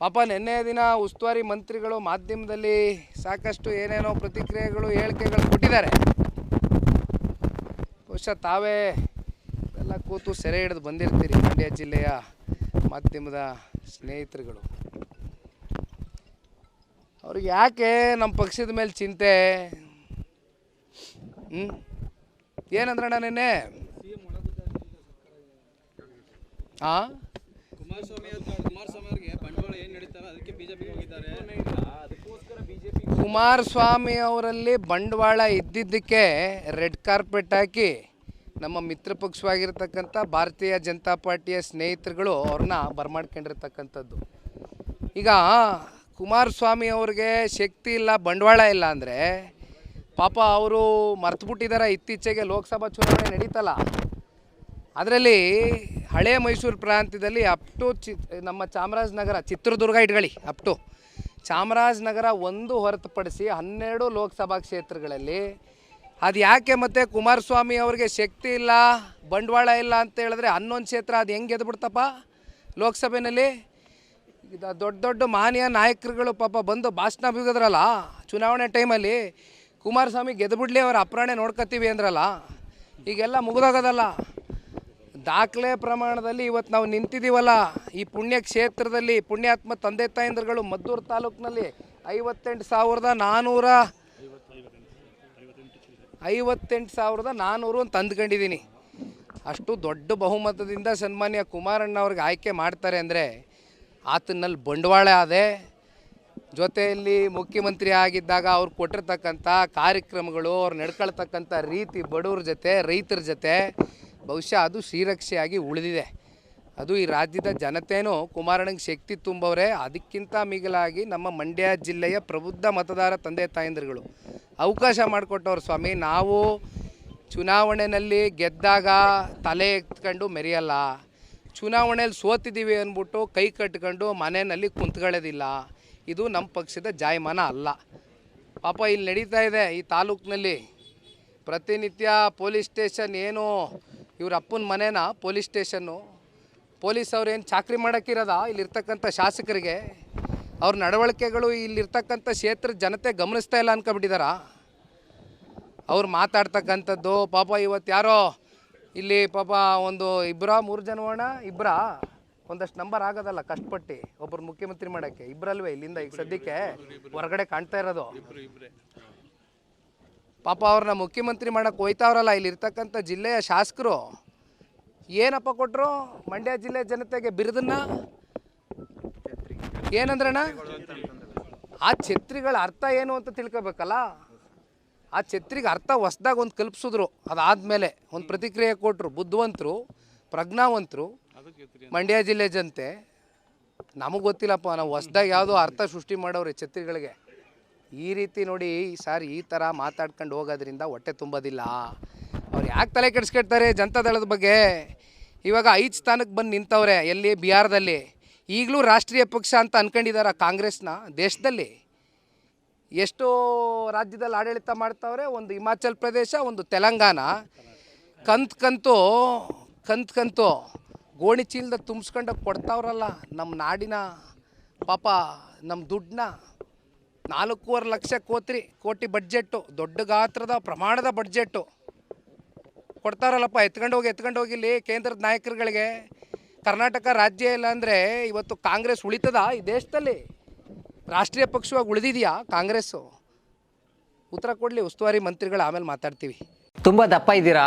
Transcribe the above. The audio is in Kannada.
ಪಾಪ ನಿನ್ನೆ ದಿನ ಉಸ್ತುವಾರಿ ಮಂತ್ರಿಗಳು ಮಾಧ್ಯಮದಲ್ಲಿ ಸಾಕಷ್ಟು ಏನೇನೋ ಪ್ರತಿಕ್ರಿಯೆಗಳು, ಹೇಳಿಕೆಗಳು ಕೊಟ್ಟಿದ್ದಾರೆ. ಬಹುಶಃ ತಾವೇ ಎಲ್ಲ ಕೂತು ಸೆರೆ ಹಿಡಿದು ಬಂದಿರ್ತೀರಿ ಮಂಡ್ಯ ಜಿಲ್ಲೆಯ ಮಾಧ್ಯಮದ ಸ್ನೇಹಿತರುಗಳು. ಅವ್ರಿಗೆ ಯಾಕೆ ನಮ್ಮ ಪಕ್ಷದ ಮೇಲೆ ಚಿಂತೆ? ಹ್ಞೂ ಏನಂದ್ರಣ್ಣ ನಿನ್ನೆ? ಹಾಂ ಕುಮಾರಸ್ವಾಮಿ ಬಂಡವಾಳ ಏನು ಅದಕ್ಕೆ ಹೋಗಿದ್ದಾರೆ ಅದಕ್ಕೋಸ್ಕರ ಬಿಜೆಪಿ ಕುಮಾರಸ್ವಾಮಿ ಅವರಲ್ಲಿ ಬಂಡವಾಳ ಇದ್ದಿದ್ದಕ್ಕೆ ರೆಡ್ ಕಾರ್ಪೆಟ್ ಹಾಕಿ ನಮ್ಮ ಮಿತ್ರ ಪಕ್ಷವಾಗಿರ್ತಕ್ಕಂಥ ಭಾರತೀಯ ಜನತಾ ಪಾರ್ಟಿಯ ಸ್ನೇಹಿತರುಗಳು ಅವ್ರನ್ನ ಬರಮಾಡ್ಕೊಂಡಿರ್ತಕ್ಕಂಥದ್ದು. ಈಗ ಕುಮಾರಸ್ವಾಮಿ ಅವ್ರಿಗೆ ಶಕ್ತಿ ಇಲ್ಲ, ಬಂಡವಾಳ ಇಲ್ಲ ಅಂದರೆ ಪಾಪ ಅವರು ಮರ್ತುಬಿಟ್ಟಿದ್ದಾರೆ. ಇತ್ತೀಚೆಗೆ ಲೋಕಸಭಾ ಚುನಾವಣೆ ನಡೀತಲ್ಲ. ಅದರಲ್ಲಿ ಹಳೆ ಮೈಸೂರು ಪ್ರಾಂತ್ಯದಲ್ಲಿ ಅಪ್ ಟು ಚಿ, ನಮ್ಮ ಚಾಮರಾಜನಗರ, ಚಿತ್ರದುರ್ಗ ಇಟ್ಕೊಳ್ಳಿ ಅಪ್ ಟು ಚಾಮರಾಜನಗರ ಒಂದು ಹೊರತುಪಡಿಸಿ ಹನ್ನೆರಡು ಲೋಕಸಭಾ ಕ್ಷೇತ್ರಗಳಲ್ಲಿ ಅದು ಯಾಕೆ ಮತ್ತು ಕುಮಾರಸ್ವಾಮಿ ಅವ್ರಿಗೆ ಶಕ್ತಿ ಇಲ್ಲ, ಬಂಡವಾಳ ಇಲ್ಲ ಅಂತ ಹೇಳಿದ್ರೆ ಹನ್ನೊಂದು ಕ್ಷೇತ್ರ ಅದು ಹೆಂಗೆ ಗೆದ್ಬಿಡ್ತಪ್ಪ ಲೋಕಸಭೆಯಲ್ಲಿ ಇದು ದೊಡ್ಡ ದೊಡ್ಡ ಮಾನ್ಯ ನಾಯಕರುಗಳು ಪಾಪ ಬಂದು ಭಾಷಣ ಬಿಗಿದ್ರಲ್ಲ ಚುನಾವಣೆ ಟೈಮಲ್ಲಿ, ಕುಮಾರಸ್ವಾಮಿ ಗೆದ್ಬಿಡ್ಲಿ ಅವರ ಅಪ್ರಾಣೆ ನೋಡ್ಕೊತೀವಿ ಅಂದ್ರಲ್ಲ, ಈಗೆಲ್ಲ ಮುಗಿದೋಗೋದಲ್ಲ. ದಾಖಲೆ ಪ್ರಮಾಣದಲ್ಲಿ ಇವತ್ತು ನಾವು ನಿಂತಿದ್ದೀವಲ್ಲ, ಈ ಪುಣ್ಯ ಕ್ಷೇತ್ರದಲ್ಲಿ ಪುಣ್ಯಾತ್ಮ ತಂದೆ ತಾಯಂದ್ರಗಳು ಮದ್ದೂರು ತಾಲೂಕಿನಲ್ಲಿ ಐವತ್ತೆಂಟು ಸಾವಿರದ ನಾನ್ನೂರ ಐವತ್ತೆಂಟು ಸಾವಿರದ ನಾನ್ನೂರು ಅಂತ ತಂದ್ಕೊಂಡಿದ್ದೀನಿ ಅಷ್ಟು ದೊಡ್ಡ ಬಹುಮತದಿಂದ ಸನ್ಮಾನ್ಯ ಕುಮಾರಣ್ಣ ಅವ್ರಿಗೆ ಆಯ್ಕೆ ಮಾಡ್ತಾರೆ ಅಂದರೆ ಆತನಲ್ಲಿ ಬಂಡವಾಳ ಆದೆ ಜೊತೆಯಲ್ಲಿ ಮುಖ್ಯಮಂತ್ರಿ ಆಗಿದ್ದಾಗ ಅವ್ರು ಕೊಟ್ಟಿರ್ತಕ್ಕಂಥ ಕಾರ್ಯಕ್ರಮಗಳು, ಅವ್ರು ನಡ್ಕೊಳ್ತಕ್ಕಂಥ ರೀತಿ ಬಡವ್ರ ಜೊತೆ, ರೈತರ ಜೊತೆ ಬಹುಶಃ ಅದು ಶ್ರೀರಕ್ಷೆಯಾಗಿ ಉಳಿದಿದೆ. ಅದು ಈ ರಾಜ್ಯದ ಜನತೆಯೂ ಕುಮಾರಣ್ಣಗೆ ಶಕ್ತಿ ತುಂಬವ್ರೆ ಅದಕ್ಕಿಂತ ಮಿಗಿಲಾಗಿ ನಮ್ಮ ಮಂಡ್ಯ ಜಿಲ್ಲೆಯ ಪ್ರಬುದ್ಧ ಮತದಾರ ತಂದೆ ತಾಯಂದಿರುಗಳು. ಅವಕಾಶ ಮಾಡಿಕೊಟ್ಟವ್ರು ಸ್ವಾಮಿ, ನಾವು ಚುನಾವಣೆಯಲ್ಲಿ ಗೆದ್ದಾಗ ತಲೆ ಎತ್ಕೊಂಡು ಮೆರೆಯಲ್ಲ. ಚುನಾವಣೆಯಲ್ಲಿ ಸೋತಿದ್ದೀವಿ ಅಂದ್ಬಿಟ್ಟು ಕೈ ಕಟ್ಕೊಂಡು ಮನೆಯಲ್ಲಿ ಕುಂತ್ಕೊಳ್ಳೋದಿಲ್ಲ. ಇದು ನಮ್ಮ ಪಕ್ಷದ ಜಾಯಮಾನ ಅಲ್ಲ. ಪಾಪ ಇಲ್ಲಿ ನಡೀತಾ ಇದೆ ಈ ತಾಲೂಕಿನಲ್ಲಿ. ಪ್ರತಿನಿತ್ಯ ಪೊಲೀಸ್ ಸ್ಟೇಷನ್ ಏನು ಇವ್ರ ಅಪ್ಪನ ಮನೇನ? Police station. ಪೊಲೀಸ್ ಅವ್ರು ಏನು ಚಾಕ್ರಿ ಮಾಡೋಕ್ಕಿರೋದ? ಇಲ್ಲಿರ್ತಕ್ಕಂಥ ಶಾಸಕರಿಗೆ. ಅವ್ರ ನಡವಳಿಕೆಗಳು ಇಲ್ಲಿರ್ತಕ್ಕಂಥ ಕ್ಷೇತ್ರ ಜನತೆ ಗಮನಿಸ್ತಾ ಇಲ್ಲ ಅನ್ಕೊಬಿಟ್ಟಿದಾರಾ ಅವ್ರು ಮಾತಾಡ್ತಕ್ಕಂಥದ್ದು, ಪಾಪ ಇವತ್ತು ಯಾರೋ ಇಲ್ಲಿ ಪಾಪ ಒಂದು ಇಬ್ಬರ ಮೂರು ಜನವಣ ಇಬ್ಬರ ಒಂದಷ್ಟು ನಂಬರ್ ಆಗೋದಲ್ಲ ಕಷ್ಟಪಟ್ಟು ಒಬ್ಬರು ಮುಖ್ಯಮಂತ್ರಿ ಮಾಡೋಕ್ಕೆ. ಇಬ್ಬರಲ್ವೇ ಇಲ್ಲಿಂದ ಈಗ ಸದ್ಯಕ್ಕೆ ಹೊರಗಡೆ ಕಾಣ್ತಾ ಇರೋದು. ಪಾಪ ಅವ್ರನ್ನ ಮುಖ್ಯಮಂತ್ರಿ ಮಾಡೋಕ್ಕೆ ಹೋಯ್ತಾವ್ರಲ್ಲ ಇಲ್ಲಿರ್ತಕ್ಕಂಥ ಜಿಲ್ಲೆಯ ಶಾಸಕರು. ಏನಪ್ಪ ಕೊಟ್ಟರು ಮಂಡ್ಯ ಜಿಲ್ಲೆ ಜನತೆಗೆ ಬಿರುದನ್ನ? ಏನಂದ್ರಣ ಆ ಛತ್ರಿಗಳ ಅರ್ಥ ಏನು ಅಂತ ತಿಳ್ಕೊಬೇಕಲ್ಲ? ಆ ಛತ್ರಿಗೆ ಅರ್ಥ ಹೊಸ್ದಾಗ ಒಂದು ಕಲ್ಪಿಸಿದ್ರು. ಅದಾದಮೇಲೆ ಒಂದು ಪ್ರತಿಕ್ರಿಯೆ ಕೊಟ್ಟರು ಬುದ್ಧಿವಂತರು, ಪ್ರಜ್ಞಾವಂತರು, ಮಂಡ್ಯ ಜಿಲ್ಲೆ ಜನತೆ. ನಮಗೆ ಗೊತ್ತಿಲ್ಲಪ್ಪ, ನಾವು ಹೊಸ್ದಾಗ ಯಾವುದೋ ಅರ್ಥ ಸೃಷ್ಟಿ ಮಾಡೋರು ಛತ್ರಿಗಳಿಗೆ. ಈ ರೀತಿ ನೋಡಿ ಸರ್ ಈ ಥರ ಮಾತಾಡ್ಕೊಂಡು ಹೋಗೋದ್ರಿಂದ ಹೊಟ್ಟೆ ತುಂಬೋದಿಲ್ಲ. ಅವ್ರು ಯಾಕೆ ತಲೆ ಕೆಡಿಸ್ಕೊಳ್ತಾರೆ ಜನತಾದಳದ ಬಗ್ಗೆ? ಇವಾಗ ಐದು ಸ್ಥಾನಕ್ಕೆ ಬಂದು ನಿಂತವ್ರೆ ಎಲ್ಲಿ? ಬಿಹಾರದಲ್ಲಿ. ಈಗಲೂ ರಾಷ್ಟ್ರೀಯ ಪಕ್ಷ ಅಂತ ಅಂದ್ಕೊಂಡಿದ್ದಾರೆ ಕಾಂಗ್ರೆಸ್ನ ದೇಶದಲ್ಲಿ. ಎಷ್ಟೋ ರಾಜ್ಯದಲ್ಲಿ ಆಡಳಿತ ಮಾಡ್ತಾವ್ರೆ, ಒಂದು ಹಿಮಾಚಲ್ ಪ್ರದೇಶ, ಒಂದು ತೆಲಂಗಾಣ. ಕಂತ್ ಕಂತು ಕಂತ್ ಕಂತು ಗೋಣಿ ಚೀಲದ ತುಂಬಿಸ್ಕೊಂಡು ಕೊಡ್ತಾವ್ರಲ್ಲ ನಮ್ಮ ನಾಡಿನ ಪಾಪ ನಮ್ಮ ದುಡ್ಡನ್ನ. ನಾಲ್ಕೂವರೆ ಲಕ್ಷ ಕೋತ್ರಿ, ಕೋಟಿ ಬಡ್ಜೆಟ್ಟು, ದೊಡ್ಡ ಗಾತ್ರದ ಪ್ರಮಾಣದ ಬಡ್ಜೆಟ್ಟು. ಕೊಡ್ತಾರಲ್ಲಪ್ಪ, ಎತ್ಕೊಂಡು ಹೋಗಿ, ಎತ್ಕೊಂಡು ಹೋಗಿಲ್ಲಿ ಕೇಂದ್ರದ ನಾಯಕರುಗಳಿಗೆ. ಕರ್ನಾಟಕ ರಾಜ್ಯ ಇಲ್ಲ ಅಂದರೆ ಇವತ್ತು ಕಾಂಗ್ರೆಸ್ ಉಳಿತದ ಈ ದೇಶದಲ್ಲಿ? ರಾಷ್ಟ್ರೀಯ ಪಕ್ಷವಾಗಿ ಉಳಿದಿದೆಯಾ ಕಾಂಗ್ರೆಸ್ಸು? ಉತ್ತರ ಕೊಡಲಿ, ಉಸ್ತುವಾರಿ ಮಂತ್ರಿಗಳು ಆಮೇಲೆ ಮಾತಾಡ್ತೀವಿ. ತುಂಬ ದಪ್ಪ ಇದ್ದೀರಾ?